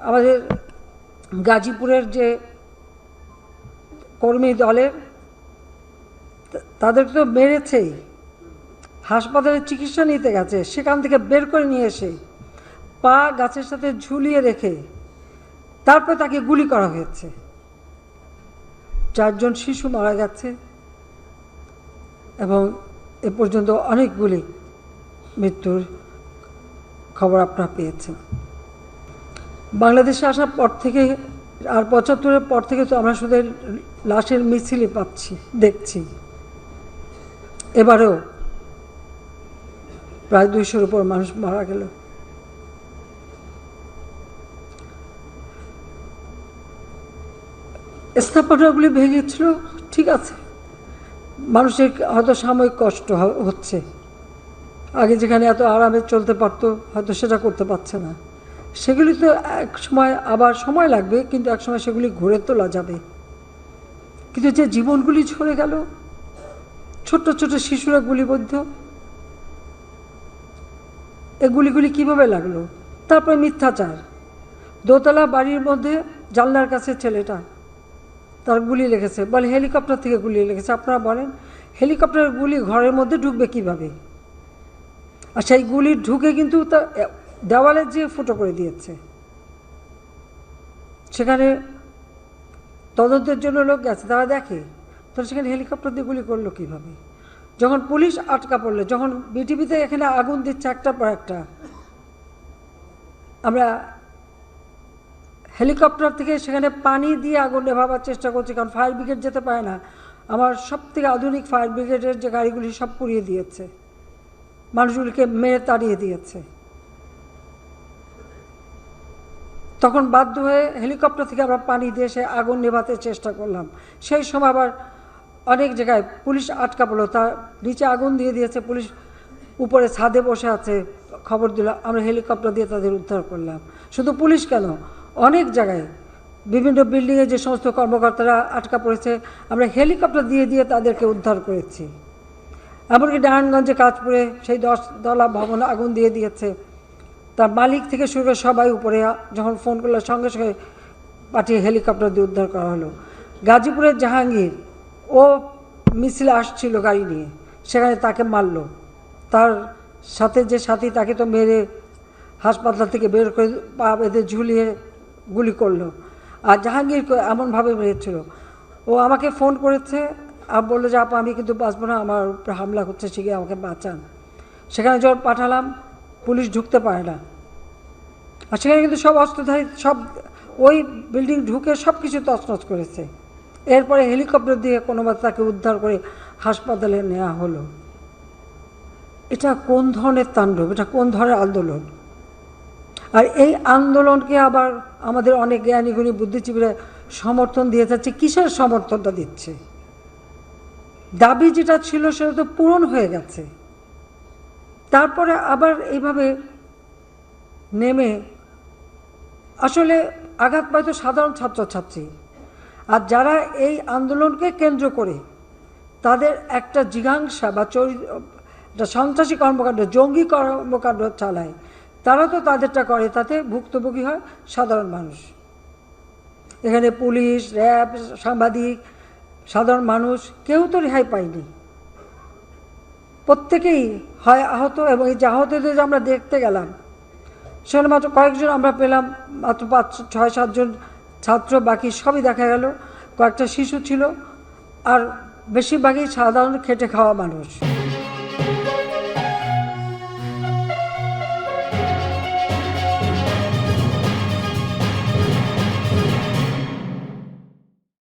আমাদের গাজীপুরের যে কর্মী দলের তা- তাদেরকে তো মেরেছেই। হাসপাতালে চিকিৎসা নিতে গেছে, সেখান থেকে বের করে নিয়ে এসে পা গাছের সাথে ঝুলিয়ে রেখে তারপর তাকে গুলি করা হয়েছে। চারজন শিশু মারা গেছে এবং এ পর্যন্ত অনেকগুলি মৃত্যুর খবর আপনারা পেয়েছেন। বাংলাদেশে আসার পর থেকে, আর পঁচাত্তরের পর থেকে তো আমরা শুধু লাশের মিছিলই পাচ্ছি, দেখছি। এবারেও প্রায় দুইশোর উপর মানুষ মারা গেল। স্থাপনাগুলি ভেঙেছিল ঠিক আছে। মানুষের হয়তো সাময়িক কষ্ট হচ্ছে। আগে যেখানে এত আরামে চলতে পারতো, হয়তো সেটা করতে পারছে না। সেগুলি তো এক সময় আবার সময় লাগবে, কিন্তু এক সময় সেগুলি ঘুরে তোলা যাবে কিন্তু যে জীবনগুলি ঝরে গেল, ছোট্ট ছোট শিশুরা গুলিবদ্ধ এ গুলিগুলি কীভাবে লাগল? তারপরে মিথ্যাচার। দোতলা বাড়ির মধ্যে জানলার কাছে ছেলেটা, তার গুলি লেগেছে। বলে, হেলিকপ্টার থেকে গুলি লেগেছে। আপনারা বলেন, হেলিকপ্টারের গুলি ঘরের মধ্যে ঢুকবে কীভাবে? আর সেই গুলি ঢুকে কিন্তু তা দেওয়ালে যে ফুটো করে দিয়েছে, সেখানে তদন্তের জন্য লোক গেছে, তারা দেখে। তাহলে সেখানে হেলিকপ্টার দিয়ে গুলি করল কীভাবে? যখন পুলিশ আটকা পড়ল, যখন বিটিভিতে এখানে আগুন দিচ্ছে একটার পর একটা, আমরা হেলিকপ্টার থেকে সেখানে পানি দিয়ে আগুন নেভাবার চেষ্টা করছি, কারণ ফায়ার ব্রিগেড যেতে পারে না। আমার সব থেকে আধুনিক ফায়ার ব্রিগেডের যে গাড়িগুলি সব পুড়িয়ে দিয়েছে, মানুষগুলিকে মেরে তাড়িয়ে দিয়েছে। তখন বাধ্য হয়ে হেলিকপ্টার থেকে আমরা পানি দিয়ে সে আগুন নেভাতে চেষ্টা করলাম। সেই সময় আবার অনেক জায়গায় পুলিশ আটকা পড়ল। তার নিচে আগুন দিয়ে দিয়েছে, পুলিশ উপরে ছাদে বসে আছে, খবর দিল, আমরা হেলিকপ্টার দিয়ে তাদের উদ্ধার করলাম। শুধু পুলিশ কেন? অনেক জায়গায় বিভিন্ন বিল্ডিংয়ে যে সমস্ত কর্মকর্তারা আটকা পড়েছে, আমরা হেলিকপ্টার দিয়ে দিয়ে তাদেরকে উদ্ধার করেছি। এমনকি নারায়ণগঞ্জে কাজপুরে সেই দশ দলা ভবন আগুন দিয়ে দিয়েছে। তার মালিক থেকে শুরু করে সবাই উপরে যখন ফোন করল, সঙ্গে সঙ্গে পাঠিয়ে হেলিকপ্টার দিয়ে উদ্ধার করা হলো। গাজীপুরের জাহাঙ্গীর, ও মিছিলে আসছিল গাড়ি নিয়ে। সেখানে তাকে মারলো। তার সাথে যে সাথী, তাকে তো মেরে হাসপাতাল থেকে বের করে পা বেঁধে ঝুলিয়ে গুলি করল। আর জাহাঙ্গীর এমনভাবে মেরেছিল। ও আমাকে ফোন করেছে, আর বলল যে, আপা, আমি কিন্তু বাঁচবো না, আমার উপরে হামলা হচ্ছে শিখে আমাকে বাঁচান। সেখানে যখন পাঠালাম পুলিশ ঢুকতে পারে না। আর সেখানে কিন্তু সব অস্ত্রধারী, সব ওই বিল্ডিং ঢুকে সব কিছু তছনছ করেছে। এরপরে হেলিকপ্টার দিয়ে কোনোভাবে তাকে উদ্ধার করে হাসপাতালে নেওয়া হলো। এটা কোন ধরনের তাণ্ডব? এটা কোন ধরনের আন্দোলন? আর এই আন্দোলনকে আবার আমাদের অনেক জ্ঞানী, গুণী, বুদ্ধিজীবীরা সমর্থন দিয়ে যাচ্ছে, কিসের সমর্থনটা দিচ্ছে? দাবি যেটা ছিল সেটা তো পূরণ হয়ে গেছে। তারপরে আবার এইভাবে নেমে আসলে আঘাত পাইতো সাধারণ ছাত্রছাত্রী। আর যারা এই আন্দোলনকে কেন্দ্র করে তাদের একটা জিঘাংসা বা একটা সন্ত্রাসী কর্মকাণ্ড, জঙ্গি কর্মকাণ্ড চালায়, তারা তো তাদেরটা করে, তাতে ভুক্তভোগী হয় সাধারণ মানুষ। এখানে পুলিশ, র্যাব, সাংবাদিক, সাধারণ মানুষ কেউ তো রেহাই পায়নি। প্রত্যেকেই হয় আহত এবং এই যে আহতদের আমরা দেখতে গেলাম, সেখানে মাত্র কয়েকজন আমরা পেলাম, মাত্র পাঁচ, ছয়, সাতজন ছাত্র বাকি সবই দেখা গেল। কয়েকটা শিশু ছিল, আর বেশিরভাগই সাধারণ খেটে খাওয়া মানুষ।